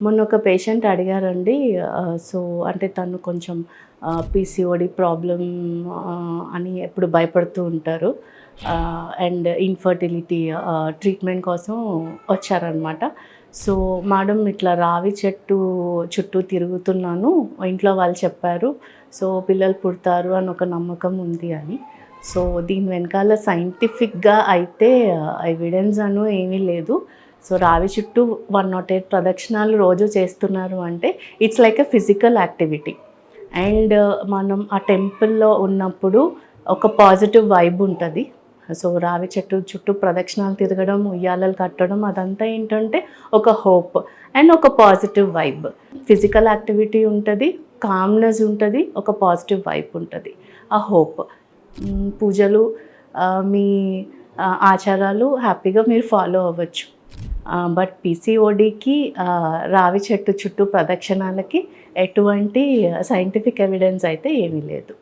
మొన్న ఒక పేషెంట్ అడిగారండి సో అంటే తను కొంచెం పీసీఓడి ప్రాబ్లం అని ఎప్పుడు భయపడుతూ ఉంటారు. అండ్ ఇన్‌ఫర్టిలిటీ ట్రీట్మెంట్ కోసం వచ్చారనమాట. సో, మేడం ఇట్లా రావి చెట్టు చుట్టూ తిరుగుతున్నాను. ఇంట్లో వాళ్ళు చెప్పారు. సో, పిల్లలు పుడతారు అని ఒక నమ్మకం ఉంది అని. సో, దీని వెనకాల సైంటిఫిక్‌గా అయితే ఎవిడెన్స్ అను ఏమీ లేదు. సో, రావి చుట్టూ 108 ప్రదక్షిణాలు రోజు చేస్తున్నారు అంటే it's like a physical activity. And uh, మనం ఆ టెంపుల్‌లో ఉన్నప్పుడు ఒక పాజిటివ్ వైబ్ ఉంటుంది సో, రావి చెట్టు చుట్టూ ప్రదక్షిణాలు తిరగడం, ఉయ్యాలలు కట్టడం అదంతా ఏంటంటే ఒక హోప్ అండ్ ఒక పాజిటివ్ వైబ్. ఫిజికల్ యాక్టివిటీ ఉంటుంది కామ్‌నెస్ ఉంటుంది ఒక పాజిటివ్ వైబ్ ఉంటుంది ఆ హోప్. పూజలు uh, మీ uh, ఆచారాలు హ్యాపీగా మీరు ఫాలో అవ్వచ్చు. బట్ పీసీఓడీకి రావి చెట్టు చుట్టూ ప్రదక్షిణాలకి ఎటువంటి సైంటిఫిక్ ఎవిడెన్స్ అయితే ఏమీ లేదు.